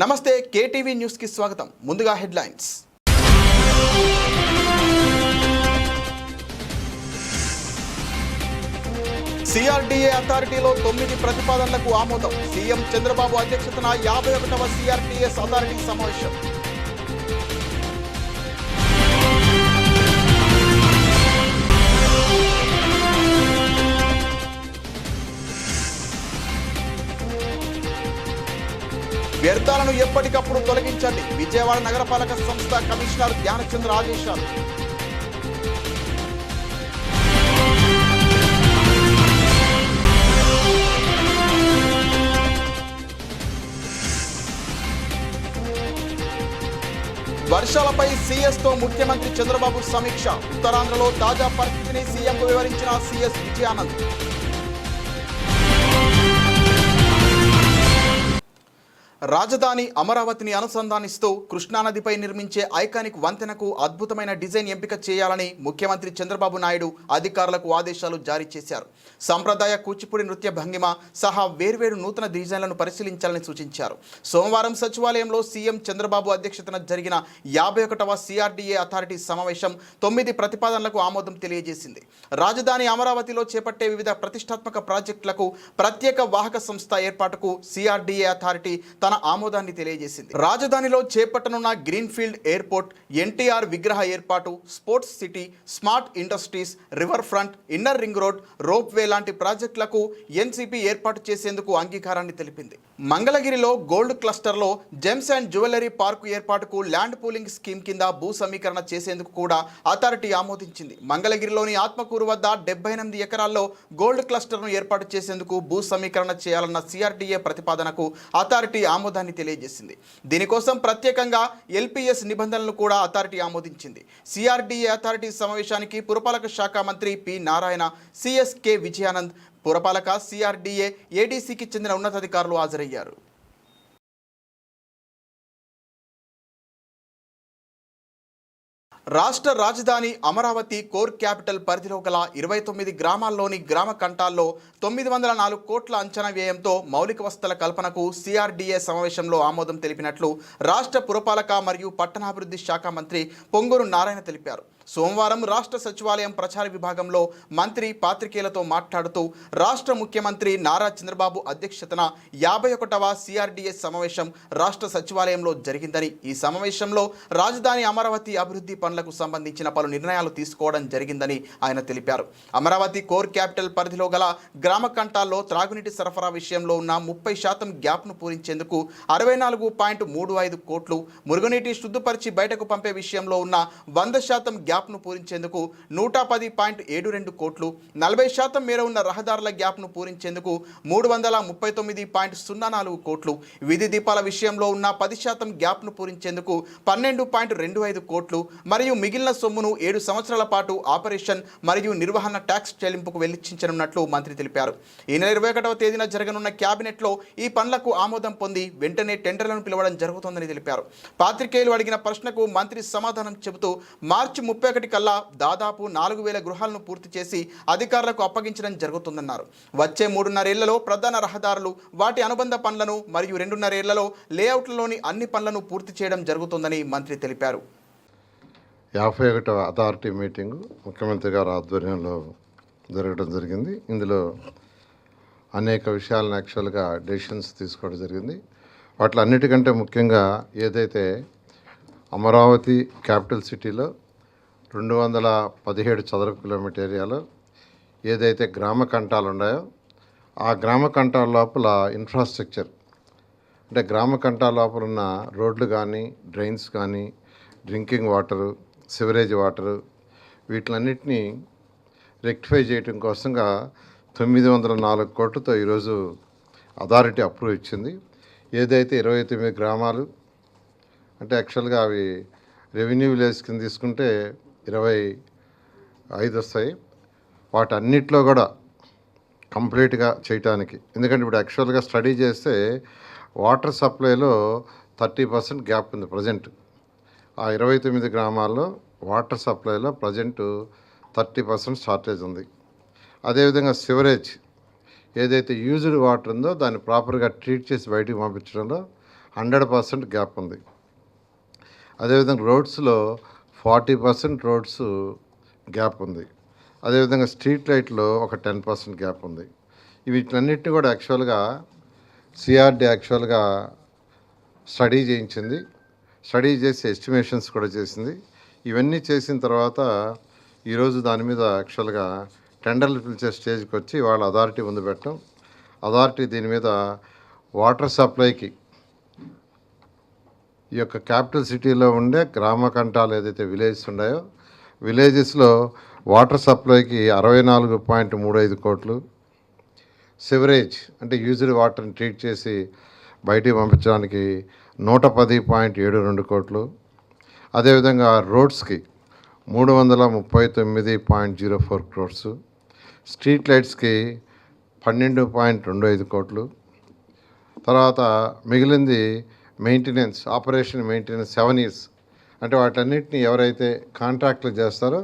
నమస్తే కేటీవీ న్యూస్కి స్వాగతం. ముందుగా హెడ్లైన్స్. సిఆర్డీఏ అథారిటీలో తొమ్మిది ప్రతిపాదనలకు ఆమోదం. సీఎం చంద్రబాబు అధ్యక్షతన యాభై ఒకటవ సిఆర్టీఎస్ అథారిటీ సమావేశం. వ్యర్థాలను ఎప్పటికప్పుడు తొలగించండి. విజయవాడ నగరపాలక సంస్థ కమిషనర్ ధ్యానచంద్ర ఆదేశాలు. వర్షాలపై సీఎస్తో ముఖ్యమంత్రి చంద్రబాబు సమీక్ష. ఉత్తరాంధ్రలో తాజా పరిస్థితిని సీఎంకు వివరించిన సీఎస్ విజయానంద్. రాజధాని అమరావతిని అనుసంధానిస్తూ కృష్ణానదిపై నిర్మించే ఐకానిక్ వంతెనకు అద్భుతమైన డిజైన్ ఎంపిక చేయాలని ముఖ్యమంత్రి చంద్రబాబు నాయుడు అధికారులకు ఆదేశాలు జారీ చేశారు. సంప్రదాయ కూచిపూడి నృత్య భంగిమ సహా వేర్వేరు నూతన డిజైన్లను పరిశీలించాలని సూచించారు. సోమవారం సచివాలయంలో సీఎం చంద్రబాబు అధ్యక్షతన జరిగిన యాభై ఒకటవ సిఆర్డీఏ అథారిటీ సమావేశం తొమ్మిది ప్రతిపాదనలకు ఆమోదం తెలియజేసింది. రాజధాని అమరావతిలో చేపట్టే వివిధ ప్రతిష్టాత్మక ప్రాజెక్టులకు ప్రత్యేక వాహక సంస్థ ఏర్పాటుకు సిఆర్డీఏ అథారిటీ తన ఆమోదాన్ని తెలియజేసింది. రాజధానిలో చేపట్టనున్న గ్రీన్ఫీల్డ్ ఎయిర్పోర్ట్ ఎన్టీఆర్ విగ్రహ ఏర్పాటు sports city smart industries river front inner ring road ropeway లాంటి ప్రాజెక్టులకు ఎన్సిపి ఏర్పాటు చేసేందుకు అంగీకారాన్ని తెలిపింది. మంగళగిరిలో గోల్డ్ క్లస్టర్లో జెమ్స్ అండ్ జ్యువెలరీ పార్కు ఏర్పాటుకు ల్యాండ్ పూలింగ్ స్కీమ్ కింద భూ సమీకరణ చేసేందుకు కూడా అథారిటీ ఆమోదించింది. మంగళగిరిలోని ఆత్మకూరు వద్ద డెబ్బై ఎనిమిది ఎకరాల్లో గోల్డ్ క్లస్టర్ను ఏర్పాటు చేసేందుకు భూ సమీకరణ చేయాలన్న సిఆర్డీఏ ప్రతిపాదనకు అథారిటీ ఆమోదాన్ని తెలియజేసింది. దీనికోసం ప్రత్యేకంగా ఎల్పిఎస్ నిబంధనలు కూడా అథారిటీ ఆమోదించింది. సిఆర్డీఏ అథారిటీ సమావేశానికి పురపాలక శాఖ మంత్రి పి నారాయణ సిఎస్కే విజయానంద్ పురపాలక సిఆర్డీఏ ఏడీసీకి చెందిన ఉన్నతాధికారులు హాజరయ్యారు. రాష్ట్ర రాజధాని అమరావతి కోర్ క్యాపిటల్ పరిధిలో గల ఇరవై తొమ్మిది గ్రామాల్లోని గ్రామ కంటాల్లో తొమ్మిది వందల నాలుగు కోట్ల అంచనా వ్యయంతో మౌలిక వసతుల కల్పనకు సిఆర్డీఏ సమావేశంలో ఆమోదం తెలిపినట్లు రాష్ట్ర పురపాలక మరియు పట్టణాభివృద్ధి శాఖ మంత్రి పొంగూరు నారాయణ తెలిపారు. సోమవారం రాష్ట్ర సచివాలయం ప్రచార విభాగంలో మంత్రి పాత్రికేయులతో మాట్లాడుతూ రాష్ట్ర ముఖ్యమంత్రి నారా చంద్రబాబు అధ్యక్షతన యాభై ఒకటవ సిఆర్డీఎస్ సమావేశం రాష్ట్ర సచివాలయంలో జరిగిందని. ఈ సమావేశంలో రాజధాని అమరావతి అభివృద్ధి పనులకు సంబంధించిన పలు నిర్ణయాలు తీసుకోవడం జరిగిందని ఆయన తెలిపారు. అమరావతి కోర్ క్యాపిటల్ పరిధిలో గల గ్రామ కంటాల్లో త్రాగునీటి సరఫరా విషయంలో ఉన్న ముప్పై శాతం గ్యాప్ను పూరించేందుకు అరవై నాలుగు పాయింట్ మూడు ఐదు కోట్లు మురుగునీటి శుద్ధపరిచి బయటకు పంపే విషయంలో ఉన్న వంద శాతం గ్యాప్ను పూరించేందుకు నూట పది పాయింట్ ఏడు రెండు కోట్లు నలభై శాతం మేర ఉన్న రహదారుల గ్యాప్ను పూరించేందుకు మూడు వందల ముప్పై తొమ్మిది పాయింట్ సున్నా నాలుగు కోట్లు విధి దీపాల విషయంలో ఉన్న పది శాతం గ్యాప్ను పూరించేందుకు పన్నెండు పాయింట్ రెండు ఐదు కోట్లు మరియు మిగిలిన సొమ్మును ఏడు సంవత్సరాల పాటు ఆపరేషన్ మరియు నిర్వహణ ట్యాక్స్ చెల్లింపుకు వెల్లించనున్నట్లు మంత్రి తెలిపారు. ఈ నెల ఇరవై ఒకటవ తేదీన జరగనున్న క్యాబినెట్లో ఈ పనులకు ఆమోదం పొంది వెంటనే టెండర్లను పిలవడం జరుగుతోందని తెలిపారు. పాత్రికేయులు అడిగిన ప్రశ్నకు మంత్రి సమాధానం చెబుతూ మార్చి ముప్పై ముప్పై ఒకటి కల్లా దాదాపు నాలుగు వేల గృహాలను పూర్తి చేసి అధికారులకు అప్పగించడం జరుగుతుందన్నారు. వచ్చే మూడున్నరేళ్ళలో ప్రధాన రహదారులు వాటి అనుబంధ పనులను మరియు రెండున్నరేళ్ళలో లేఅవుట్లలోని అన్ని పనులను పూర్తి చేయడం జరుగుతుందని మంత్రి తెలిపారు. యాభై ఒకటవ అథారిటీ మీటింగు ముఖ్యమంత్రి గారి ఆధ్వర్యంలో జరగడం జరిగింది. ఇందులో అనేక విషయాలను యాక్చువల్గా డెసిషన్స్ తీసుకోవడం జరిగింది. వాటిలో అన్నిటికంటే ముఖ్యంగా ఏదైతే అమరావతి క్యాపిటల్ సిటీలో రెండు వందల పదిహేడు చదరపు కిలోమీటర్ ఏరియాలో ఏదైతే గ్రామ కంటాలు ఉన్నాయో ఆ గ్రామ కంటాల లోపల ఇన్ఫ్రాస్ట్రక్చర్ అంటే గ్రామ కంటాల లోపల ఉన్న రోడ్లు కానీ డ్రైన్స్ కానీ డ్రింకింగ్ వాటరు సివరేజ్ వాటరు వీటిలన్నిటినీ రెక్టిఫై చేయటం కోసంగా తొమ్మిది వందల నాలుగు కోట్లతో ఈరోజు అథారిటీ అప్రూవ్ ఇచ్చింది. ఏదైతే ఇరవై తొమ్మిది గ్రామాలు అంటే యాక్చువల్గా అవి రెవెన్యూ విలేజ్ కింద తీసుకుంటే ఇరవై ఐదు వస్తాయి. వాటన్నిటిలో కూడా కంప్లీట్గా చేయటానికి. ఎందుకంటే ఇప్పుడు యాక్చువల్గా స్టడీ చేస్తే వాటర్ సప్లైలో థర్టీ పర్సెంట్ గ్యాప్ ఉంది ప్రజెంట్. ఆ ఇరవై తొమ్మిది గ్రామాల్లో వాటర్ సప్లైలో ప్రజెంట్ థర్టీ పర్సెంట్ షార్టేజ్ ఉంది. అదేవిధంగా సివరేజ్ ఏదైతే యూజ్డ్ వాటర్ ఉందో దాన్ని ప్రాపర్గా ట్రీట్ చేసి బయటికి పంపించడంలో హండ్రెడ్ పర్సెంట్ గ్యాప్ ఉంది. అదేవిధంగా రోడ్స్లో ఫార్టీ పర్సెంట్ రోడ్స్ గ్యాప్ ఉంది. అదేవిధంగా స్ట్రీట్ లైట్లో ఒక టెన్ పర్సెంట్ గ్యాప్ ఉంది. వీటన్నిటిని కూడా యాక్చువల్గా సిఆర్డి యాక్చువల్గా స్టడీ చేయించింది. స్టడీ చేసి ఎస్టిమేషన్స్ కూడా చేసింది. ఇవన్నీ చేసిన తర్వాత ఈరోజు దాని మీద యాక్చువల్గా టెండర్లు పిలిచే స్టేజ్కి వచ్చి వాళ్ళ అథారిటీ ముందు పెట్టడం అథారిటీ దీని మీద వాటర్ సప్లైకి ఈ యొక్క క్యాపిటల్ సిటీలో ఉండే గ్రామ కంఠాలు ఏదైతే విలేజెస్ ఉన్నాయో విలేజెస్లో వాటర్ సప్లైకి అరవై నాలుగు పాయింట్ మూడు ఐదు కోట్లు సివరేజ్ అంటే యూజ్డ్ వాటర్ని ట్రీట్ చేసి బయటికి పంపించడానికి నూట పది పాయింట్ ఏడు రెండు కోట్లు అదేవిధంగా రోడ్స్కి మూడు వందల ముప్పై తొమ్మిది point zero four crores street లైట్స్కి పన్నెండు పాయింట్ రెండు ఐదు కోట్లు తర్వాత మిగిలింది maintenance operation maintenance seven years. అంటే వాటన్నిటిని ఎవరైతే కాంట్రాక్ట్లు చేస్తారో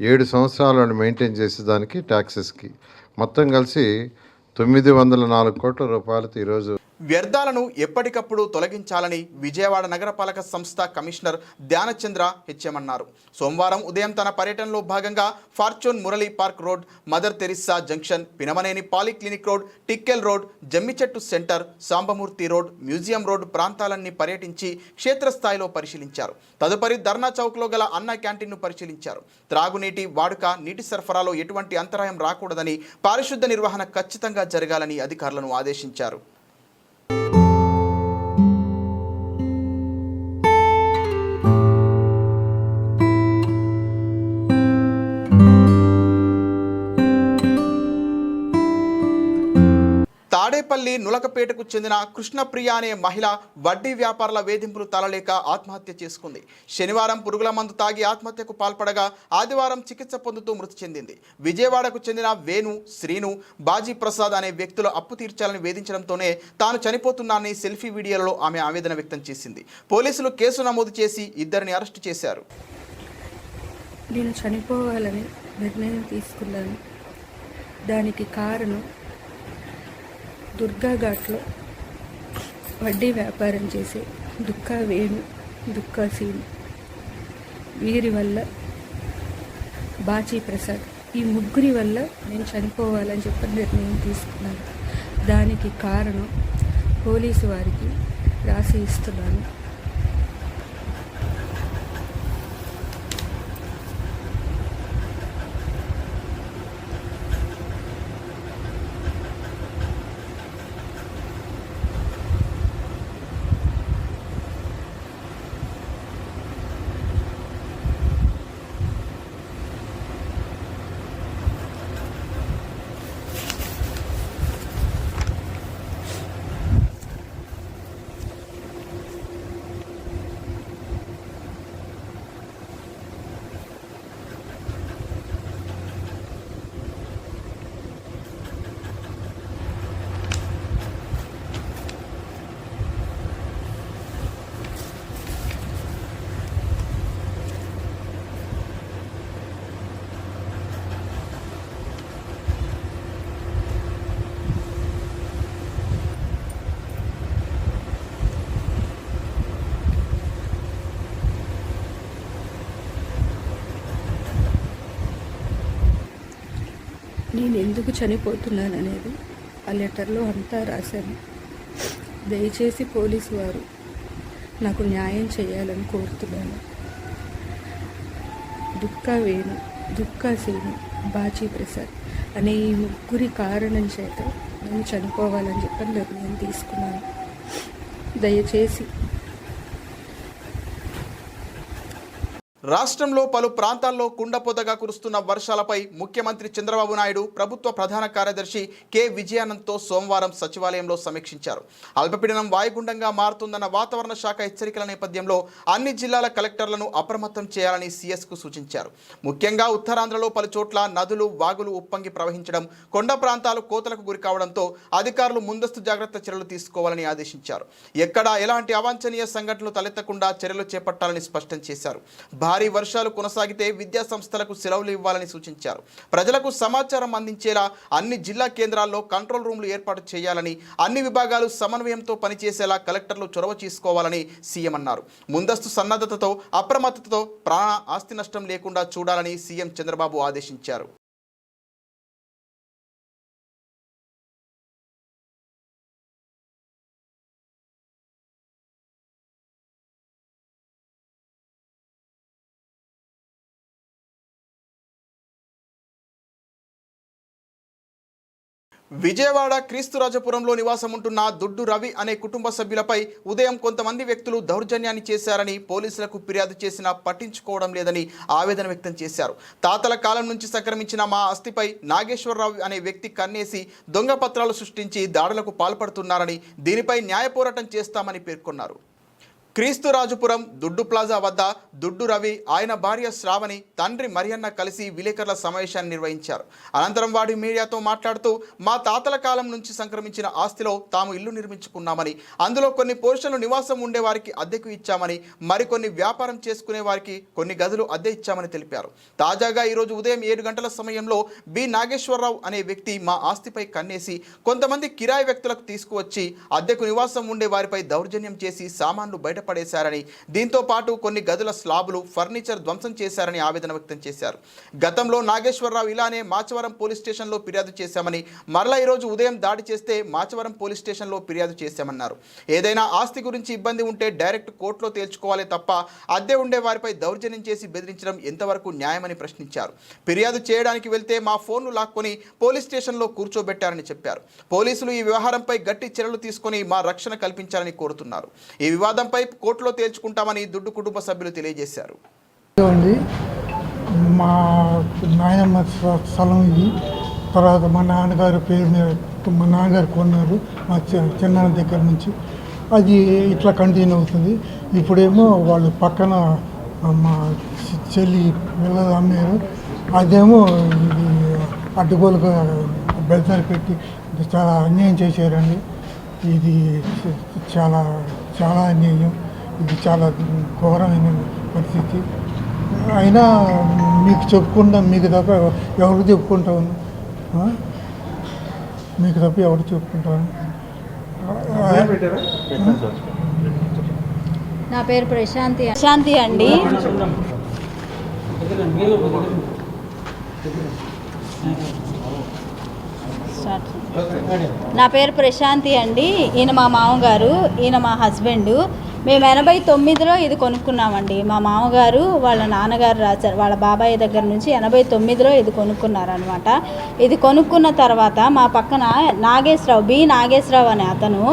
ఏడు సంవత్సరాలు వాళ్ళు మెయింటైన్ చేసేదానికి ట్యాక్సెస్కి మొత్తం కలిసి తొమ్మిది వందల నాలుగు కోట్ల రూపాయలతో ఈరోజు వ్యర్థాలను ఎప్పటికప్పుడు తొలగించాలని విజయవాడ నగరపాలక సంస్థ కమిషనర్ ధ్యానచంద్ర హెచ్ఎమన్నారు సోమవారం ఉదయం తన పర్యటనలో భాగంగా Fortune Murali park road Mother Teresa junction Pinamaneni polyclinic road Tikkle road Jammichettu centre Sambamurthy road museum road ప్రాంతాలన్నీ పర్యటించి క్షేత్రస్థాయిలో పరిశీలించారు. తదుపరి ధర్నా చౌక్లో గల అన్న క్యాంటీన్ను పరిశీలించారు. త్రాగునీటి వాడుక నీటి సరఫరాలో ఎటువంటి అంతరాయం రాకూడదని పారిశుద్ధ నిర్వహణ ఖచ్చితంగా జరగాలని అధికారులను ఆదేశించారు. నులకపేటకు చెందిన కృష్ణప్రియ అనే మహిళ వడ్డీ వ్యాపారుల వేధింపులు తలలేక ఆత్మహత్య చేసుకుంది. శనివారం పురుగుల మందు తాగి ఆత్మహత్యకు పాల్పడగా ఆదివారం చికిత్స పొందుతూ మృతి చెందింది. విజయవాడకు చెందిన వేణు శ్రీను బాజీ ప్రసాద్ అనే వ్యక్తులు అప్పు తీర్చాలని వేధించడంతోనే తాను చనిపోతున్నానని సెల్ఫీ వీడియోలో ఆమె ఆవేదన వ్యక్తం చేసింది. పోలీసులు కేసు నమోదు చేసి ఇద్దరిని అరెస్టు చేశారు. నేను చనిపోవాలని నిర్ణయం తీసుకున్నాను. దానికి కారణం దుర్గా ఘాట్లో వడ్డీ వ్యాపారం చేసే దుక్కా వేణు దుక్కా సీను వీరి వల్ల బాచీ ప్రసాద్ ఈ ముగ్గురి వల్ల నేను చనిపోవాలని చెప్పి నిర్ణయం తీసుకున్నాను. దానికి కారణం పోలీసు వారికి రాసి ఇస్తున్నాను. నేను ఎందుకు చనిపోతున్నాను అనేది ఆ లెటర్లో అంతా రాశాను. దయచేసి పోలీసు వారు నాకు న్యాయం చేయాలని కోరుతున్నాను. దుఃఖ వేణు దుక్కా సేను బాచీ ప్రసాద్ అనే ఈ ముగ్గురి కారణం చేత నేను చనిపోవాలని చెప్పి నిర్ణయం తీసుకున్నాను. దయచేసి రాష్ట్రంలో పలు ప్రాంతాల్లో కుండపోతగా కురుస్తున్న వర్షాలపై ముఖ్యమంత్రి చంద్రబాబు నాయుడు ప్రభుత్వ ప్రధాన కార్యదర్శి కె. విజయానంద్తో సోమవారం సచివాలయంలో సమీక్షించారు. అల్పపీడనం వాయుగుండంగా మారుతుందన్న వాతావరణ శాఖ హెచ్చరికల నేపథ్యంలో అన్ని జిల్లాల కలెక్టర్లను అప్రమత్తం చేయాలని సీఎస్కు సూచించారు. ముఖ్యంగా ఉత్తరాంధ్రలో పలు చోట్ల నదులు వాగులు ఉప్పొంగి ప్రవహించడం కొండ ప్రాంతాలు కోతలకు గురికావడంతో అధికారులు ముందస్తు జాగ్రత్త చర్యలు తీసుకోవాలని ఆదేశించారు. ఎక్కడా ఎలాంటి అవాంఛనీయ సంఘటనలు తలెత్తకుండా చర్యలు చేపట్టాలని స్పష్టం చేశారు. భారీ వర్షాలు కొనసాగితే విద్యా సంస్థలకు సెలవులు ఇవ్వాలని సూచించారు. ప్రజలకు సమాచారం అందించేలా అన్ని జిల్లా కేంద్రాల్లో కంట్రోల్ రూమ్లు ఏర్పాటు చేయాలని అన్ని విభాగాలు సమన్వయంతో పనిచేసేలా కలెక్టర్లు చొరవ తీసుకోవాలని సీఎం అన్నారు. ముందస్తు సన్నద్ధతతో అప్రమత్తతో ప్రాణ ఆస్తి నష్టం లేకుండా చూడాలని సీఎం చంద్రబాబు ఆదేశించారు. విజయవాడ క్రీస్తురాజపురంలో నివాసం ఉంటున్న దుడ్డు రవి అనే కుటుంబ సభ్యులపై ఉదయం కొంతమంది వ్యక్తులు దౌర్జన్యాన్ని చేశారని పోలీసులకు ఫిర్యాదు చేసినా పట్టించుకోవడం లేదని ఆవేదన వ్యక్తం చేశారు. తాతల కాలం నుంచి సంక్రమించిన మా అస్థిపై నాగేశ్వరరావు అనే వ్యక్తి కన్నేసి దొంగ పత్రాలు సృష్టించి దాడులకు పాల్పడుతున్నారని దీనిపై న్యాయ పోరాటం చేస్తామని పేర్కొన్నారు. క్రీస్తురాజుపురం దుడ్డు ప్లాజా వద్ద దుడ్డు రవి ఆయన భార్య శ్రావణి తండ్రి మరియన్న కలిసి విలేకరుల సమావేశాన్ని నిర్వహించారు. అనంతరం వాడి మీడియాతో మాట్లాడుతూ మా తాతల కాలం నుంచి సంక్రమించిన ఆస్తిలో తాము ఇల్లు నిర్మించుకున్నామని అందులో కొన్ని పోర్షన్లు నివాసం ఉండే వారికి అద్దెకు ఇచ్చామని మరికొన్ని వ్యాపారం చేసుకునే వారికి కొన్ని గదులు అద్దె ఇచ్చామని తెలిపారు. తాజాగా ఈరోజు ఉదయం ఏడు గంటల సమయంలో బి. నాగేశ్వరరావు అనే వ్యక్తి మా ఆస్తిపై కన్నేసి కొంతమంది కిరాయి వ్యక్తులకు తీసుకువచ్చి అద్దెకు నివాసం ఉండే వారిపై దౌర్జన్యం చేసి సామాన్లు బయట బయటపడేశారని దీంతో పాటు కొన్ని గదుల స్లాబులు ఫర్నిచర్ ధ్వంసం చేశారని ఆవేదన వ్యక్తం చేశారు. గతంలో నాగేశ్వరరావు ఇలానే మాచవరం పోలీస్ స్టేషన్లో ఫిర్యాదు చేశామని మరలా ఈరోజు ఉదయం దాడి చేస్తే మాచవరం పోలీస్ స్టేషన్లో ఫిర్యాదు చేశామన్నారు. ఏదైనా ఆస్తి గురించి ఇబ్బంది ఉంటే డైరెక్ట్ కోర్టులో తేల్చుకోవాలి తప్ప అద్దె ఉండే వారిపై దౌర్జన్యం చేసి బెదిరించడం ఎంతవరకు న్యాయమని ప్రశ్నించారు. ఫిర్యాదు చేయడానికి వెళ్తే మా ఫోన్లు లాక్కొని పోలీస్ స్టేషన్లో కూర్చోబెట్టారని చెప్పారు. పోలీసులు ఈ వ్యవహారంపై గట్టి చర్యలు తీసుకొని మా రక్షణ కల్పించాలని కోరుతున్నారు. ఈ వివాదంపై కోర్టులో తేల్చుకుంటామని దుడ్డు కుటుంబ సభ్యులు తెలియజేశారు. ఉంది మా నాయనమ్మ స్థలం ఇది. తర్వాత మా నాన్నగారు పేరు మీద మా నాన్నగారు కొన్నారు మా చిన్న చిన్నాన్న దగ్గర నుంచి. అది ఇట్లా కంటిన్యూ అవుతుంది. ఇప్పుడేమో వాళ్ళు పక్కన మా చెల్లి పిల్లలు అమ్మారు. అదేమో ఇది అడ్డుగోలుగా బెల్తాలు పెట్టి చాలా అన్యాయం చేశారండి. ఇది చాలా చాలా అన్యాయం. ఇది చాలా ఘోరమైన పరిస్థితి. అయినా మీకు చెప్పుకుంటా మీకు తప్ప ఎవరు చెప్పుకుంటాను ఆ? మీకు తప్ప ఎవరు చెప్పుకుంటాను నా పేరు ప్రశాంతి. ప్రశాంతి అండి. స్టార్ట్. నా పేరు ప్రశాంతి అండి. ఈయన మా మామగారు ఈయన మా హస్బెండ్. మేము ఎనభై తొమ్మిదిలో ఇది కొనుక్కున్నామండి. మా మామగారు వాళ్ళ నాన్నగారు రాశారు. వాళ్ళ బాబాయ్ దగ్గర నుంచి ఎనభై తొమ్మిదిలో ఇది కొనుక్కున్నారనమాట ఇది కొనుక్కున్న తర్వాత మా పక్కన నాగేశ్వరరావు బి. నాగేశ్వరరావు అనే అతను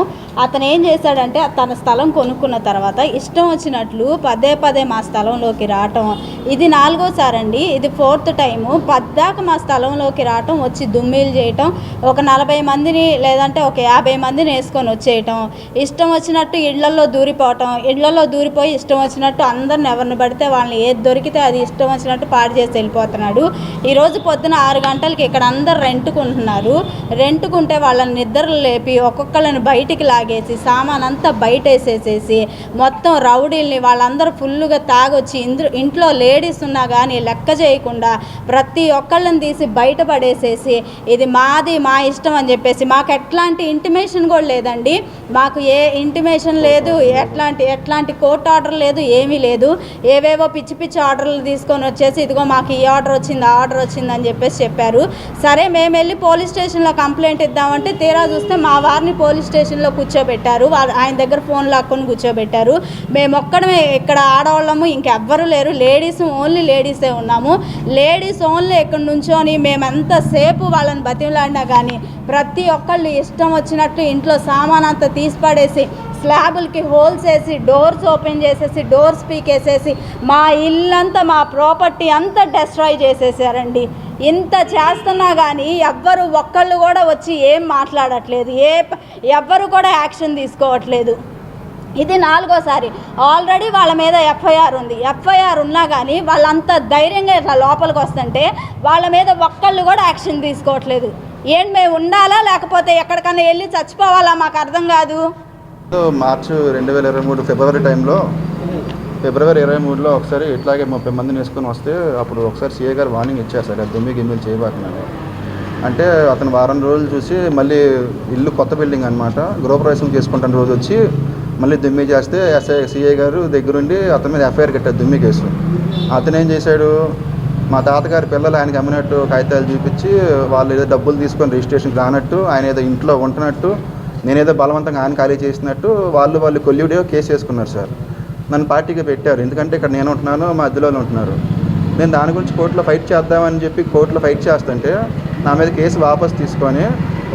అతను ఏం చేశాడంటే తన స్థలం కొనుక్కున్న తర్వాత ఇష్టం వచ్చినట్లు పదే పదే మా స్థలంలోకి రావటం. ఇది నాలుగోసారి అండి ఇది ఫోర్త్ టైము. పద్దాక మా స్థలంలోకి రావటం వచ్చి దుమ్మీలు చేయటం ఒక నలభై మందిని లేదంటే ఒక యాభై మందిని వేసుకొని వచ్చేయటం. ఇష్టం వచ్చినట్టు ఇళ్ళలో దూరిపోవటం ఇళ్ళలో దూరిపోయి ఇష్టం వచ్చినట్టు అందరిని ఎవరిని పడితే వాళ్ళని ఏది దొరికితే అది ఇష్టం వచ్చినట్టు పాడు చేసి వెళ్ళిపోతున్నాడు. ఈరోజు పొద్దున ఆరు గంటలకి ఇక్కడ అందరు రెంట్కుంటున్నారు. రెంట్కుంటే వాళ్ళని నిద్రలు లేపి ఒక్కొక్కళ్ళని బయటికి లాగేసి సామాన్ అంతా బయట వేసేసేసి మొత్తం రౌడీల్ని వాళ్ళందరూ ఫుల్గా తాగొచ్చి ఇంద్ర ఇంట్లో లేడీస్ ఉన్నా కానీ లెక్క చేయకుండా ప్రతి ఒక్కళ్ళని తీసి బయట పడేసేసి ఇది మాది మా ఇష్టం అని చెప్పేసి మాకు ఎట్లాంటి ఇంటిమేషన్ కూడా లేదండి. మాకు ఏ ఇంటిమేషన్ లేదు ఎట్లాంటి ఎట్లాంటి కోర్ట్ ఆర్డర్ లేదు ఏమీ లేదు. ఏవేవో పిచ్చి పిచ్చి ఆర్డర్లు తీసుకొని వచ్చేసి ఇదిగో మాకు ఈ ఆర్డర్ వచ్చింది ఆ ఆర్డర్ వచ్చింది అని చెప్పేసి చెప్పారు. సరే మేము వెళ్ళి పోలీస్ స్టేషన్లో కంప్లైంట్ ఇద్దామంటే తీరా చూస్తే మా వారిని పోలీస్ స్టేషన్లో కూర్చోబెట్టారు. వాళ్ళు ఆయన దగ్గర ఫోన్ లాక్కొని కూర్చోబెట్టారు. మేము ఒక్కడమే ఇక్కడ ఆడవాళ్ళము ఇంకెవ్వరూ లేరు. లేడీస్ ఓన్లీ లేడీసే ఉన్నాము. లేడీస్ ఓన్లీ ఇక్కడ నుంచొని మేము ఎంతసేపు వాళ్ళని బతిమలాడినా కానీ ప్రతి ఒక్కళ్ళు ఇష్టం వచ్చినట్టు ఇంట్లో సామాన్ అంతా తీసి పడేసి స్లాబులకి హోల్స్ వేసి డోర్స్ ఓపెన్ చేసేసి డోర్స్ పీకేసేసి మా ఇల్లంతా మా ప్రాపర్టీ అంతా డెస్ట్రాయ్ చేసేసారండి. ఇంత చేస్తున్నా కానీ ఎవ్వరు ఒక్కళ్ళు కూడా వచ్చి ఏం మాట్లాడట్లేదు. ఏ ఎవ్వరు కూడా యాక్షన్ తీసుకోవట్లేదు. ఇది నాలుగోసారి. ఆల్రెడీ వాళ్ళ మీద ఎఫ్ఐఆర్ ఉంది. ఎఫ్ఐఆర్ ఉన్నా కానీ వాళ్ళంత ధైర్యంగా ఇట్లా లోపలికి వస్తుంటే వాళ్ళ మీద ఒక్కళ్ళు కూడా యాక్షన్ తీసుకోవట్లేదు. ఏం మేము ఉండాలా? లేకపోతే ఎక్కడికన్నా వెళ్ళి చచ్చిపోవాలా? మాకు అర్థం కాదు. మార్చి రెండు వేల ఇరవై మూడు ఫిబ్రవరి టైంలో ఫిబ్రవరి ఇరవై మూడులో ఒకసారి ఇట్లాగే ముప్పై మందిని వేసుకొని వస్తే అప్పుడు ఒకసారి సీఏ గారు వార్నింగ్ ఇచ్చారు సార్ అది దుమ్మి గిమ్మిలు చేయబాకండి అంటే అతను వారం రోజులు చూసి మళ్ళీ ఇల్లు కొత్త బిల్డింగ్ అనమాట గృహప్రవేశం చేసుకుంటున్న రోజు వచ్చి మళ్ళీ దుమ్మి చేస్తే ఎస్ఐ సీఏ గారు దగ్గరుండి అతని మీద ఎఫ్ఐఆర్ కట్టారు దుమ్మి కేసు. అతను ఏం చేశాడు? మా తాతగారి పిల్లలు ఆయనకి అమ్మినట్టు కాగితాలు చూపించి వాళ్ళు ఏదో డబ్బులు తీసుకొని రిజిస్ట్రేషన్కి రానట్టు ఆయన ఏదో ఇంట్లో ఉంటున్నట్టు నేనేదో బలవంతంగా ఆయన ఖాళీ చేసినట్టు వాళ్ళు వాళ్ళు కొల్లివిడియో కేసు వేసుకున్నారు సార్. నన్ను పార్టీకి పెట్టారు. ఎందుకంటే ఇక్కడ నేను ఉంటున్నాను మా అద్దెలో ఉంటున్నారు. నేను దాని గురించి కోర్టులో ఫైట్ చేద్దామని చెప్పి కోర్టులో ఫైట్ చేస్తుంటే నా మీద కేసు వాపస్ తీసుకొని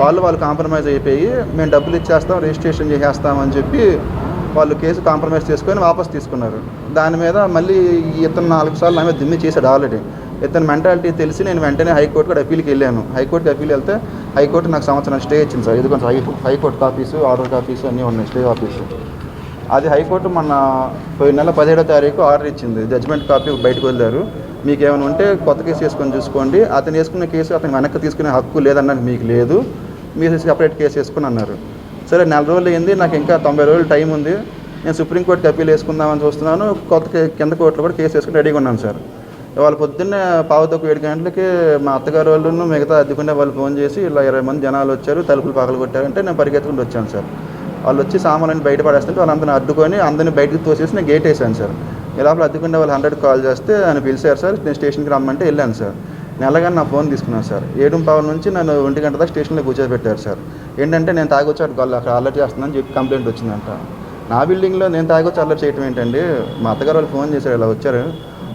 వాళ్ళు వాళ్ళు కాంప్రమైజ్ అయిపోయి మేము డబ్బులు ఇచ్చేస్తాం రిజిస్ట్రేషన్ చేసేస్తామని చెప్పి వాళ్ళు కేసు కాంప్రమైజ్ చేసుకొని వాపస్ తీసుకున్నారు. దాని మీద మళ్ళీ ఇతను నాలుగు సార్లు నా మీద దిమ్మి చేశాడు ఆల్రెడీ. ఇతని మెంటాలిటీ తెలిసి నేను వెంటనే హైకోర్టు కూడా అప్పీల్కి వెళ్ళాను. హైకోర్టుకి అప్పీల్ వెళ్తే హైకోర్టు నాకు సంవత్సరం స్టే ఇచ్చింది సార్. ఇది కొంచెం high high court copies order copies అన్నీ ఉన్నాయి స్టే ఆఫీసు అది హైకోర్టు మొన్న పోయిన నెల పదిహేడో తారీఖు ఆర్డర్ ఇచ్చింది. జడ్జ్మెంట్ కాపీ బయటకు వెళ్ళారు. మీకు ఏమైనా ఉంటే కొత్త కేసు వేసుకొని చూసుకోండి. అతను వేసుకున్న కేసు అతను వెనక్కి తీసుకునే హక్కు లేదన్నది మీకు లేదు. మీరు సెపరేట్ కేసు వేసుకుని అన్నారు. సరే నెల రోజులు అయింది. నాకు ఇంకా తొంభై రోజులు టైం ఉంది. నేను సుప్రీంకోర్టుకి అప్పీల్ వేసుకుందామని చూస్తున్నాను. కొత్త కే- కింద కోర్టులో కూడా కేసు వేసుకుని రెడీగా ఉన్నాను సార్. ఇవాళ పొద్దున్నే పావుతొక్క ఏడు గంటలకి మా అత్తగారు వాళ్ళు మిగతా అద్దెకునే వాళ్ళు ఫోన్ చేసి ఇలా ఇరవై మంది జనాలు వచ్చారు తలుపులు పగలు కొట్టారంటే నేను పరిగెత్తుకుంటూ వచ్చాను సార్. వాళ్ళు వచ్చి సామాన్లు బయట పడేస్తుంటే వాళ్ళందరిని అడ్డుకొని అందరిని బయటకు తోసేసి నేను గేట్ వేసాను సార్. ఈ అద్దుకుండే వాళ్ళు హండ్రెడ్ కాల్ చేస్తే ఆయన పిలిచారు సార్ నేను స్టేషన్కి రమ్మంటే వెళ్ళాను సార్. నెలగానే నా ఫోన్ తీసుకున్నాను సార్. ఏడు పావుల నుంచి నన్ను ఒంటి గంట దాకా స్టేషన్లో కూర్చోబెట్టారు సార్. ఏంటంటే నేను తాగొచ్చి అక్కడ వాళ్ళు అక్కడ అలర్ట్ చేస్తున్నాను చెప్పి కంప్లైంట్ వచ్చిందంట. నా బిల్డింగ్లో నేను తాగొచ్చి అలర్ట్ చేయటం ఏంటండి? మా అత్తగారు వాళ్ళు ఫోన్ చేశారు ఇలా వచ్చారు.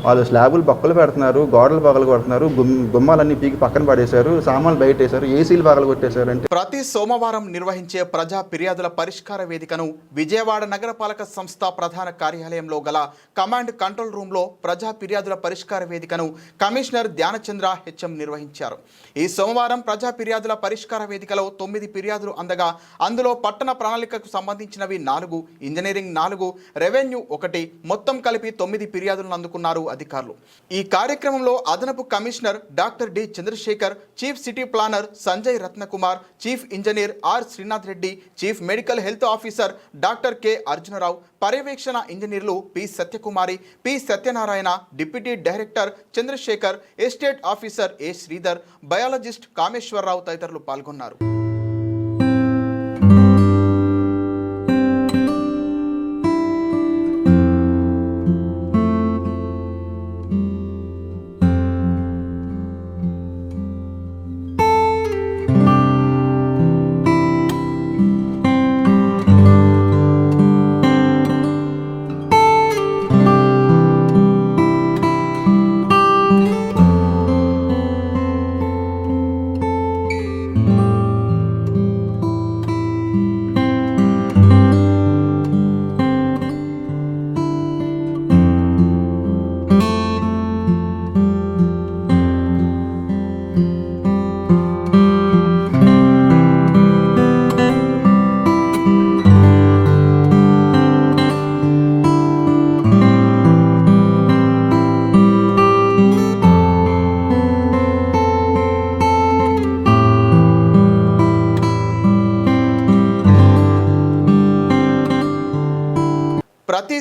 వాళ్ళు స్లాబులు బొక్కలు పెడుతున్నారు గోడలు పగలు కొడుతున్నారు గుమ్మాలన్నీ పీకి పక్కన పడేశారు సామాన్లు బయట వేశారు ఏసీలు పగలు కొట్టేశారు అంటే ప్రతి సోమవారం నిర్వహించే ప్రజా ఫిర్యాదుల పరిష్కార వేదికను విజయవాడ నగరపాలక సంస్థ ప్రధాన కార్యాలయంలో గల కమాండ్ కంట్రోల్ రూమ్లో ప్రజా ఫిర్యాదుల పరిష్కార వేదికను కమిషనర్ ధ్యానచంద్ర హెచ్ఎం నిర్వహించారు. ఈ సోమవారం ప్రజా ఫిర్యాదుల పరిష్కార వేదికలో తొమ్మిది ఫిర్యాదులు అందగా అందులో పట్టణ ప్రణాళికకు సంబంధించినవి నాలుగు ఇంజనీరింగ్ నాలుగు రెవెన్యూ ఒకటి మొత్తం కలిపి తొమ్మిది ఫిర్యాదులను అందుకున్నారు అధికారులు. ఈ కార్యక్రమంలో అదనపు commissioner doctor D Chandrasekhar chief city planner Sanjay Ratnakumar chief engineer R Srinath Reddy chief medical health officer doctor K Arjunarao పర్యవేక్షణ ఇంజనీర్లు P Satyakumari P Satyanarayana deputy director Chandrasekhar estate officer A Sridhar biologist Kameswararao తదితరులు పాల్గొన్నారు.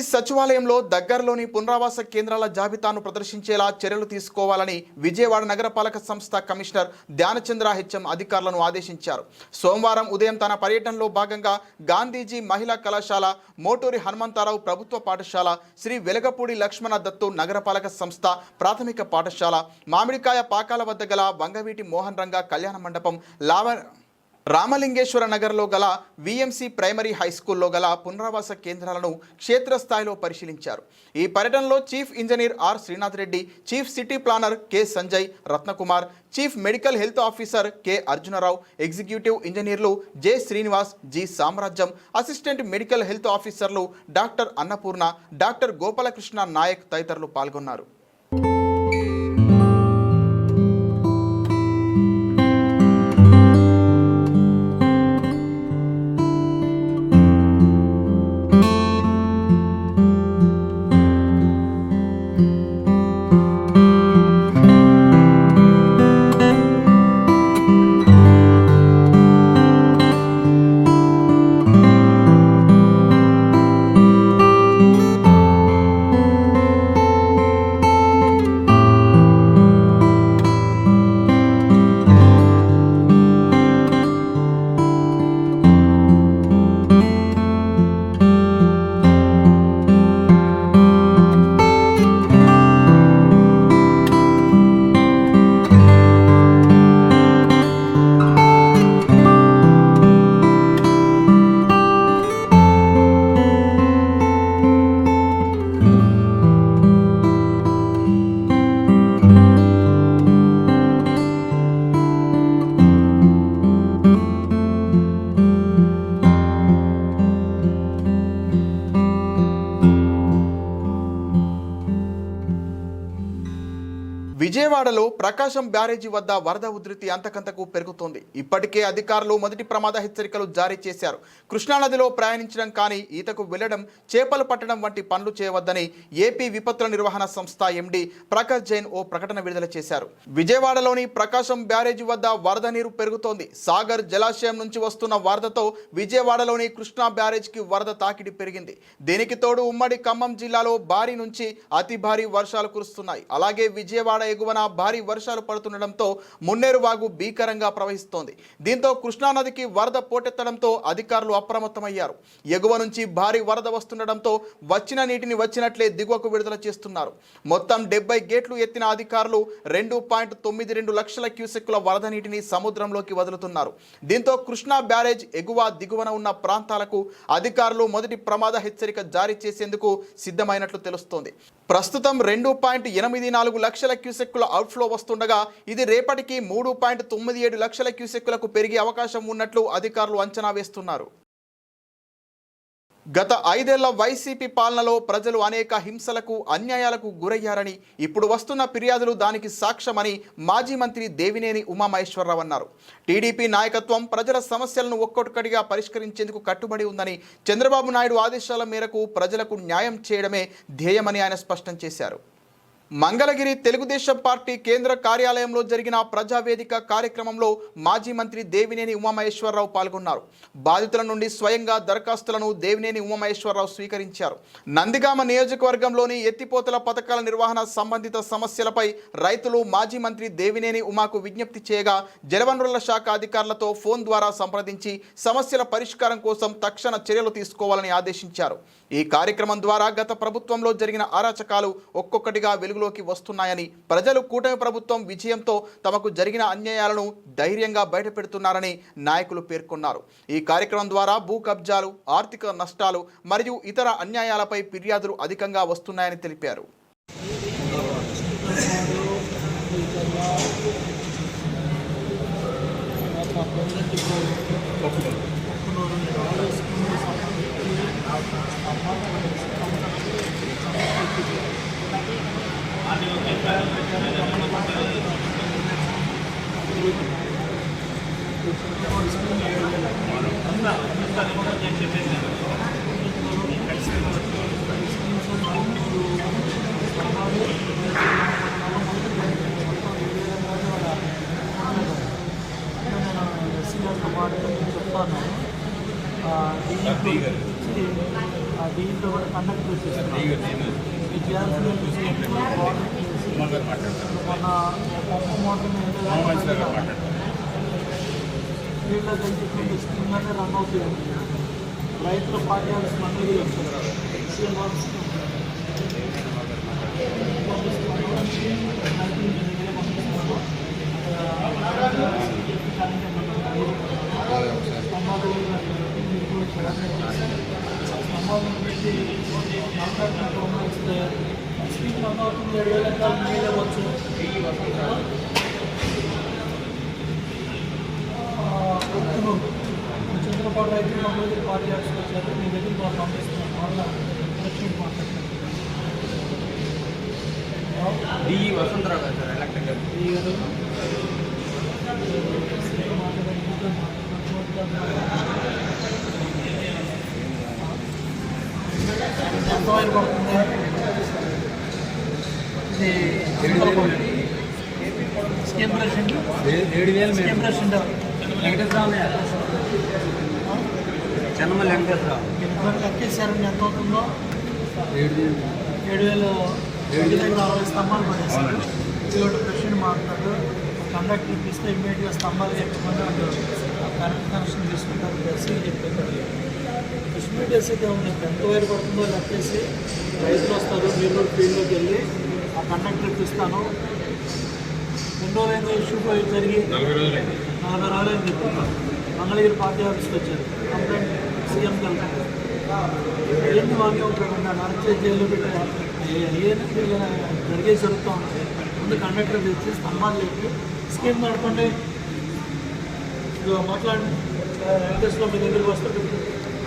సచివాలయంలో దగ్గరలోని పునరావాస కేంద్రాల జాబితాను ప్రదర్శించేలా చర్యలు తీసుకోవాలని విజయవాడ నగరపాలక సంస్థ కమిషనర్ ధ్యానచంద్ర హెచ్ఎం అధికారులను ఆదేశించారు. సోమవారం ఉదయం తన పర్యటనలో భాగంగా గాంధీజీ మహిళా కళాశాల మోటూరి హనుమంతారావు ప్రభుత్వ పాఠశాల శ్రీ వెలగపూడి లక్ష్మణ దత్తు నగరపాలక సంస్థ ప్రాథమిక పాఠశాల మామిడికాయ పాకాల వద్ద గల వంగవీటి మోహన్ రంగ కళ్యాణ మండపం లావ రామలింగేశ్వర నగర్లో గల విఎంసి ప్రైమరీ హై స్కూల్లో గల పునరావాస కేంద్రాలను క్షేత్రస్థాయిలో పరిశీలించారు. ఈ పర్యటనలో chief engineer R Srinath Reddy chief city planner K Sanjay Ratnakumar chief medical health officer K Arjunarao executive ఇంజనీర్లు J Srinivas G Samrajyam assistant medical health ఆఫీసర్లు డాక్టర్ అన్నపూర్ణ డాక్టర్ గోపాలకృష్ణ నాయక్ తదితరులు పాల్గొన్నారు. ప్రకాశం బ్యారేజీ వద్ద వరద ఉధృతి అంతకంతకు పెరుగుతోంది. ఇప్పటికే అధికారులు మొదటి ప్రమాద హెచ్చరికలు జారీ చేశారు. కృష్ణానదిలో ప్రయాణించడం కానీ ఈతకు వెళ్ళడం చేపలు పట్టడం వంటి పనులు చేయవద్దని ఏపీ విపత్తుల నిర్వహణ సంస్థ ఎండీ ప్రకాష్ జైన్ ఓ ప్రకటన విడుదల చేశారు. విజయవాడలోని ప్రకాశం బ్యారేజీ వద్ద వరద నీరు పెరుగుతోంది. సాగర్ జలాశయం నుంచి వస్తున్న వరదతో విజయవాడలోని కృష్ణా బ్యారేజ్కి వరద తాకిడి పెరిగింది. దీనికి తోడు ఉమ్మడి ఖమ్మం జిల్లాలో భారీ నుంచి అతి భారీ వర్షాలు కురుస్తున్నాయి. అలాగే విజయవాడ ఎగువన భారీ వర్ష వర్షాలు పడుతుండటంతో మున్నేరు వాగు భీకరంగా ప్రవహిస్తోంది. దీంతో కృష్ణానదికి వరద పోటెత్తడంతో అధికారులు అప్రమత్తమయ్యారు. ఎగువ నుంచి భారీ వరద వస్తుండటంతో వచ్చిన నీటిని వచ్చినట్లే దిగువకు విడుదల చేస్తున్నారు. మొత్తం డెబ్బై గేట్లు ఎత్తిన అధికారులు రెండు పాయింట్ తొమ్మిది రెండు లక్షల క్యూసెక్కుల వరద నీటిని సముద్రంలోకి వదులుతున్నారు. దీంతో కృష్ణా బ్యారేజ్ ఎగువ దిగువన ఉన్న ప్రాంతాలకు అధికారులు మొదటి ప్రమాద హెచ్చరిక జారీ చేసేందుకు సిద్ధమైనట్లు తెలుస్తోంది. ప్రస్తుతం రెండు పాయింట్ ఎనిమిది నాలుగు లక్షల క్యూసెక్కుల అవుట్ఫ్లో వస్తుండగా ఇది రేపటికి మూడు పాయింట్ తొమ్మిది ఏడు లక్షల క్యూసెక్కులకు పెరిగే అవకాశం ఉన్నట్లు అధికారులు అంచనా వేస్తున్నారు. గత ఐదేళ్ళ వైసీపీ పాలనలో ప్రజలు అనేక హింసలకు అన్యాయాలకు గురయ్యారని ఇప్పుడు వస్తున్న ఫిర్యాదులు దానికి సాక్ష్యమని మాజీ మంత్రి దేవినేని ఉమామహేశ్వరరావు అన్నారు. టీడీపీ నాయకత్వం ప్రజల సమస్యలను ఒక్కొక్కటిగా పరిష్కరించేందుకు కట్టుబడి ఉందని చంద్రబాబు నాయుడు ఆదేశాల మేరకు ప్రజలకు న్యాయం చేయడమే ధ్యేయమని ఆయన స్పష్టం చేశారు. మంగళగిరి తెలుగుదేశం పార్టీ కేంద్ర కార్యాలయంలో జరిగిన ప్రజావేదిక కార్యక్రమంలో మాజీ మంత్రి దేవినేని ఉమామహేశ్వరరావు పాల్గొన్నారు. బాధితుల నుండి స్వయంగా దరఖాస్తులను దేవినేని ఉమామహేశ్వరరావు స్వీకరించారు. నందిగామ నియోజకవర్గంలోని ఎత్తిపోతల పథకాల నిర్వహణ సంబంధిత సమస్యలపై రైతులు మాజీ మంత్రి దేవినేని ఉమాకు విజ్ఞప్తి చేయగా జలవనరుల శాఖ అధికారులతో ఫోన్ ద్వారా సంప్రదించి సమస్యల పరిష్కారం కోసం తక్షణ చర్యలు తీసుకోవాలని ఆదేశించారు. ఈ కార్యక్రమం ద్వారా గత ప్రభుత్వంలో జరిగిన అరాచకాలు ఒక్కొక్కటిగా వెలుగులోకి వస్తున్నాయని ప్రజలు కూటమి ప్రభుత్వం విజయంతో తమకు జరిగిన అన్యాయాలను ధైర్యంగా బయటపెడుతున్నారని నాయకులు పేర్కొన్నారు. ఈ కార్యక్రమం ద్వారా భూ కబ్జాలు ఆర్థిక నష్టాలు మరియు ఇతర అన్యాయాలపై ఫిర్యాదులు అధికంగా వస్తున్నాయని తెలిపారు. ఎస్సీఆర్తో మాట్లాడి నేను చెప్తాను ఆ, దీంట్లో వచ్చి, ఆ, దీంట్లో కూడా కండక్ట్ చేసేస్తాను ఈ చేయాల్సిన విషయం కోఆర్డినేట్ చేసి మన పంపు మోటార్ వీళ్ళ రన్ అవుతుంది ఏడు వేల ఎకరాలు నీళ్ళు ఇవ్వచ్చు చంద్రబాబు రైతులు మంగళగిరి పార్టీ ఆఫీస్కి వచ్చారు. మీ దగ్గరికి వాళ్ళు పంపిస్తున్నాను వాళ్ళ డిఈ వసంతరావు గారు సార్ ఎలక్ట్రికల్ స్కీమ్ ప్రెసిడెంట్ ఏడు వేలు స్కీమ్ ప్రెసిడెంట్ వెంకటేశ్వరరావు చెన్నమల్లి వెంకటేశ్వరరావు. ఇద్దరు లెక్కేశారని ఎంత అవుతుందో ఏడు వేలు. ఏడు వేలు ఏడు వేల. అరవై స్తంభాలు పడేశారు. ఇదిగోటి ప్రెసిడెంట్ మాట్లాడు. కండక్టర్ ఇప్పిస్తే ఇమ్మీడియట్గా స్తంభాలు చెప్పమని వాళ్ళు కరెంట్ కనెక్షన్ తీసుకుంటారు ఎస్సీ చెప్పారు. ఇమ్మీడియట్స్ అయితే ఉంది ఎంత వైర్ పడుతుందో లెక్కేసి రైతులు వస్తారు మీరు ఫీల్డ్లోకి వెళ్ళి ఆ కండక్టర్ ఇప్పిస్తాను ఎన్ని ఇష్యూ పోయి జరిగి నలభై రోజులైంది. నలభై రోజులైంది. మంగళగిరి పార్టీ ఆఫీస్కి వచ్చారు. సీఎంకి వెళ్తాను ఏంటి వాగే ఉంటాడు అరెస్ట్ జైల్లో పెట్టారు జరిగే జరుగుతూ ఉంటుంది ముందు కండక్టర్ తెచ్చి స్తంభాలు లేపి స్కీమ్ నడపండి మాట్లాడండి వెంకటేశ్వరరావు మీ దగ్గరికి వస్తారు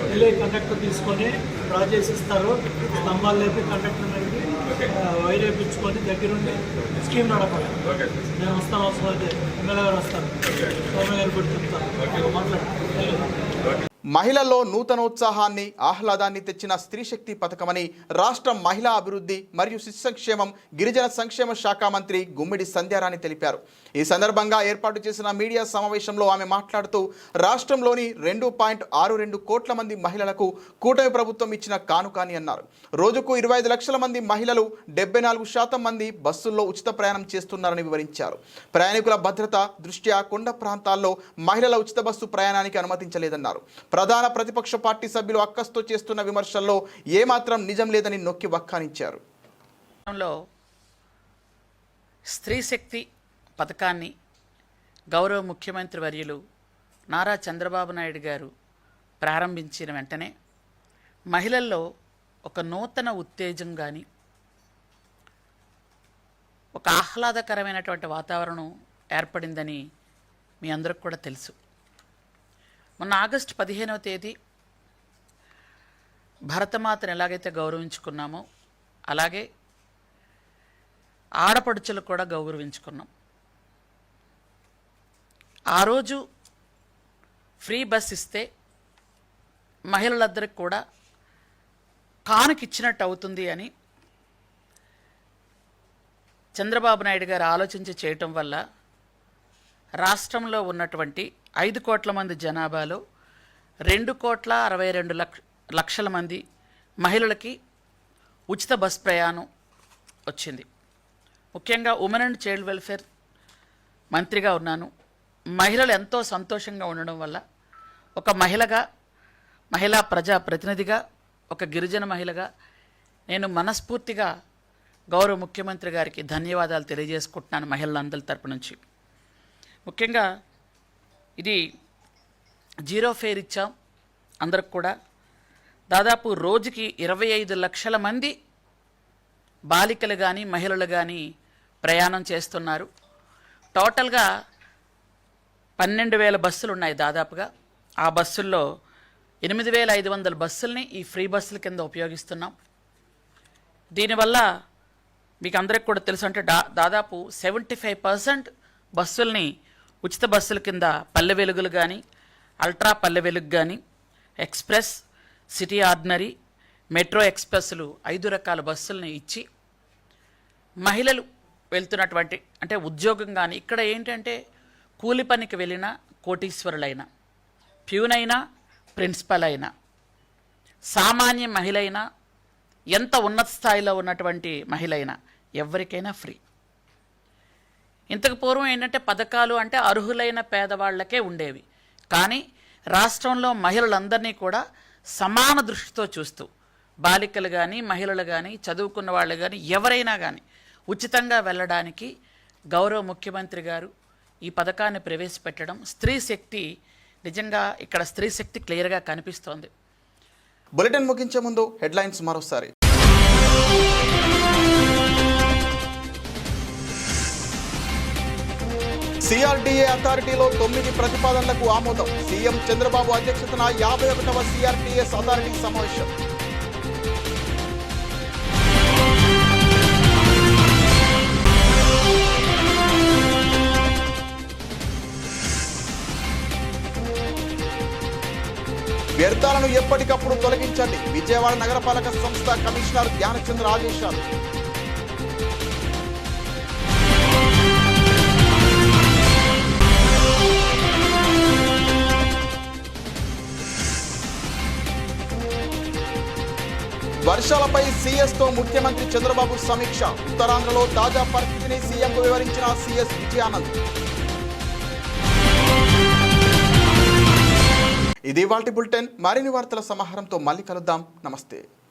వెళ్ళి కండక్టర్ తీసుకొని డ్రా చేసి ఇస్తారు స్తంభాలు లేపి కండక్టర్ ఆ, వైర్ వేయించుకొని దగ్గరుండి స్కీమ్ నడపాలి నేను వస్తాను అవసరం అయితే ఎమ్మెల్యే గారు వస్తారు ఎమ్మెల్యే గారు గుర్తిస్తారు మాట్లాడు మహిళల్లో నూతనోత్సాహాన్ని ఆహ్లాదాన్ని తెచ్చిన స్త్రీ శక్తి పథకమని రాష్ట్ర మహిళా అభివృద్ధి మరియు శిశు సంక్షేమం గిరిజన సంక్షేమ శాఖ మంత్రి గుమ్మిడి సంధ్యారాణి తెలిపారు. ఈ సందర్భంగా ఏర్పాటు చేసిన మీడియా సమావేశంలో ఆమె మాట్లాడుతూ రాష్ట్రంలోని రెండు పాయింట్ ఆరు రెండు కోట్ల మంది మహిళలకు కూటమి ప్రభుత్వం ఇచ్చిన కానుక అని అన్నారు. రోజుకు ఇరవై ఐదు లక్షల మంది మహిళలు డెబ్బై నాలుగు శాతం మంది బస్సుల్లో ఉచిత ప్రయాణం చేస్తున్నారని వివరించారు. ప్రయాణికుల భద్రత దృష్ట్యా కొండ ప్రాంతాల్లో మహిళల ఉచిత బస్సు ప్రయాణానికి అనుమతించలేదన్నారు. ప్రధాన ప్రతిపక్ష పార్టీ సభ్యులు అక్కస్తో చేస్తున్న విమర్శల్లో ఏమాత్రం నిజం లేదని నొక్కి వక్కానించారు. స్త్రీ శక్తి పథకాన్ని గౌరవ ముఖ్యమంత్రి వర్యులు నారా చంద్రబాబు నాయుడు గారు ప్రారంభించిన వెంటనే మహిళల్లో ఒక నూతన ఉత్తేజం కానీ ఒక ఆహ్లాదకరమైనటువంటి వాతావరణం ఏర్పడిందని మీ అందరికి కూడా తెలుసు. మొన్న ఆగస్టు పదిహేనవ తేదీ భరతమాతను ఎలాగైతే గౌరవించుకున్నామో అలాగే ఆడపడుచులు కూడా గౌరవించుకున్నాం. ఆ రోజు ఫ్రీ బస్ ఇస్తే మహిళలందరికి కూడా కానుకిచ్చినట్టు అవుతుంది అని చంద్రబాబు నాయుడు గారు ఆలోచించి చేయటం వల్ల రాష్ట్రంలో ఉన్నటువంటి ఐదు కోట్ల మంది జనాభాలో రెండు కోట్ల అరవై రెండు లక్ష లక్షల మంది మహిళలకి ఉచిత బస్ ప్రయాణం వచ్చింది. ముఖ్యంగా ఉమెన్ అండ్ చైల్డ్ వెల్ఫేర్ మంత్రిగా ఉన్నాను. మహిళలు ఎంతో సంతోషంగా ఉండడం వల్ల ఒక మహిళగా మహిళా ప్రజా ప్రతినిధిగా ఒక గిరిజన మహిళగా నేను మనస్ఫూర్తిగా గౌరవ ముఖ్యమంత్రి గారికి ధన్యవాదాలు తెలియజేసుకుంటున్నాను మహిళలందరి తరపు నుంచి. ముఖ్యంగా ఇది జీరో ఫేర్ ఇచ్చాం అందరికి కూడా. దాదాపు రోజుకి ఇరవై ఐదు లక్షల మంది బాలికలు కానీ మహిళలు కానీ ప్రయాణం చేస్తున్నారు. టోటల్గా పన్నెండు వేల బస్సులు ఉన్నాయి దాదాపుగా. ఆ బస్సుల్లో ఎనిమిది వేల ఐదు వందల బస్సుల్ని ఈ ఫ్రీ బస్సుల కింద ఉపయోగిస్తున్నాం. దీనివల్ల మీకు అందరికి కూడా తెలుసు అంటే దా దాదాపు సెవెంటీ ఫైవ్ పర్సెంట్ బస్సుల్ని ఉచిత బస్సుల కింద పల్లె వెలుగులు కానీ అల్ట్రా పల్లె వెలుగు కానీ ఎక్స్ప్రెస్ సిటీ ఆర్డినరీ మెట్రో ఎక్స్ప్రెస్లు ఐదు రకాల బస్సులను ఇచ్చి మహిళలు వెళ్తున్నటువంటి అంటే ఉద్యోగం కానీ ఇక్కడ ఏంటంటే కూలి పనికి వెళ్ళిన కోటీశ్వరులైనా ప్యూన్ అయినా ప్రిన్సిపల్ అయినా సామాన్య మహిళ అయినా ఎంత ఉన్నత స్థాయిలో ఉన్నటువంటి మహిళ అయినా ఎవరికైనా ఫ్రీ. ఇంతకు పూర్వం ఏంటంటే పథకాలు అంటే అర్హులైన పేదవాళ్ళకే ఉండేవి. కానీ రాష్ట్రంలో మహిళలందరినీ కూడా సమాన దృష్టితో చూస్తూ బాలికలు కానీ మహిళలు కానీ చదువుకున్న వాళ్ళు కానీ ఎవరైనా కానీ ఉచితంగా వెళ్ళడానికి గౌరవ ముఖ్యమంత్రి గారు ఈ పథకాన్ని ప్రవేశపెట్టడం స్త్రీ శక్తి నిజంగా ఇక్కడ స్త్రీ శక్తి క్లియర్గా కనిపిస్తోంది. బులెటిన్ ముగించే ముందు హెడ్లైన్స్ మరోసారి. సిఆర్డీఏ అథారిటీలో తొమ్మిది ప్రతిపాదనలకు ఆమోదం. సీఎం చంద్రబాబు అధ్యక్షతన యాభై ఒకటవ సిఆర్డీఎస్ అథారిటీ సమావేశం. వ్యర్థాలను ఎప్పటికప్పుడు తొలగించండి. విజయవాడ నగరపాలక సంస్థ కమిషనర్ ధ్యానచంద్ర ఆదేశాలు. వర్షాలపై సీఎస్తో ముఖ్యమంత్రి చంద్రబాబు సమీక్ష. ఉత్తరాంధ్రలో తాజా పరిస్థితిని సీఎంకు వివరించిన సీఎస్ విజయానంద్. ఇది వాటి బులెటిన్. మరిన్ని వార్తల సమాహారంతో మళ్ళీ కలుద్దాం. నమస్తే.